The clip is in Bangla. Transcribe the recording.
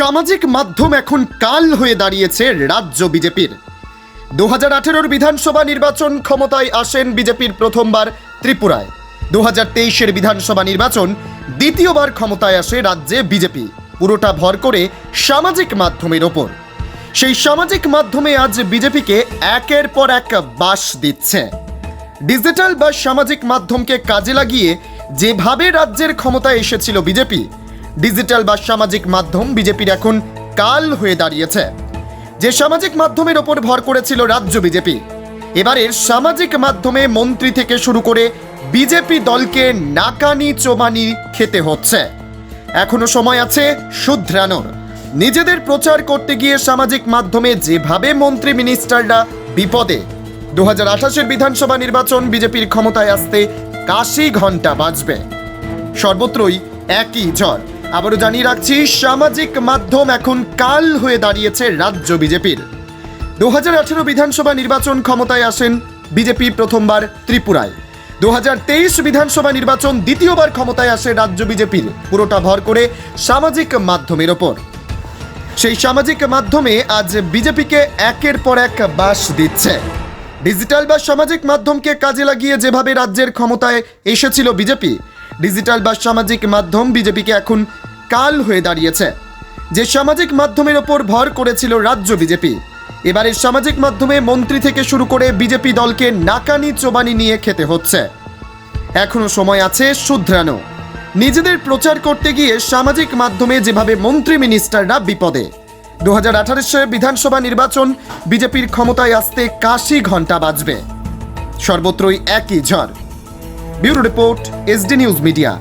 সামাজিক মাধ্যম এখন কাল হয়ে দাঁড়িয়েছে রাজ্য বিজেপির। দু হাজার আঠেরোর বিধানসভা নির্বাচন ক্ষমতায় আসেন বিজেপির প্রথমবার ত্রিপুরায়। দু হাজার তেইশের বিধানসভা নির্বাচন দ্বিতীয়বার ক্ষমতায় আসে রাজ্যে বিজেপি। পুরোটা ভর করে সামাজিক মাধ্যমের ওপর। সেই সামাজিক মাধ্যমে আজ বিজেপিকে একের পর এক বাস দিচ্ছে। ডিজিটাল বা সামাজিক মাধ্যমকে কাজে লাগিয়ে যেভাবে রাজ্যের ক্ষমতায় এসেছিল বিজেপি ডিজিটাল বা সামাজিক মাধ্যম বিজেপির এখন কাল হয়ে দাঁড়িয়েছে। যে সামাজিক মাধ্যমের ওপর ভর করেছিল রাজ্য বিজেপি, এবারের সামাজিক মাধ্যমে মন্ত্রী থেকে শুরু করে বিজেপি দলকে নাকানি চোবানি খেতে হচ্ছে। এখনও সময় আছে শুধরানোর। নিজেদের প্রচার করতে গিয়ে সামাজিক মাধ্যমে যেভাবে মন্ত্রী মিনিস্টাররা বিপদে দু হাজার আঠাশের বিধানসভা নির্বাচন বিজেপির ক্ষমতায় আসতে কাশি ঘণ্টা বাজবে। সর্বত্রই একই ঝড়। আবারও জানিয়ে রাখছি, সামাজিক মাধ্যম এখন কাল হয়ে দাঁড়িয়েছে রাজ্য বিজেপির। দু হাজার আঠেরো বিধানসভা নির্বাচন ক্ষমতায় আসেন বিজেপি প্রথমবার ত্রিপুরায়। দু হাজার তেইশ বিধানসভা নির্বাচন দ্বিতীয়বার ক্ষমতায় আসে রাজ্য বিজেপির। পুরোটা ভর করে সামাজিক মাধ্যমের ওপর। সেই সামাজিক মাধ্যমে আজ বিজেপিকে একের পর এক বাস দিচ্ছে। ডিজিটাল বা সামাজিক মাধ্যমকে কাজে লাগিয়ে যেভাবে রাজ্যের ক্ষমতায় এসেছিল বিজেপি, ডিজিটাল বা সামাজিক মাধ্যম বিজেপিকে এখন কাল হয়ে দাঁড়িয়েছে। যে সামাজিক মাধ্যমের ওপর ভর করেছিল রাজ্য বিজেপি, এবারের সামাজিক মাধ্যমে মন্ত্রী থেকে শুরু করে বিজেপি দলকে নাকানি চোবানি নিয়ে খেতে হচ্ছে। এখনও সময় আছে শুধরানো। নিজেদের প্রচার করতে গিয়ে সামাজিক মাধ্যমে যেভাবে মন্ত্রী মিনিস্টাররা বিপদে দু হাজার বিধানসভা নির্বাচন, বিজেপির ক্ষমতায় আসতে কাশি ঘণ্টা বাজবে। সর্বত্রই একই ঝড়। Bureau report SD news media.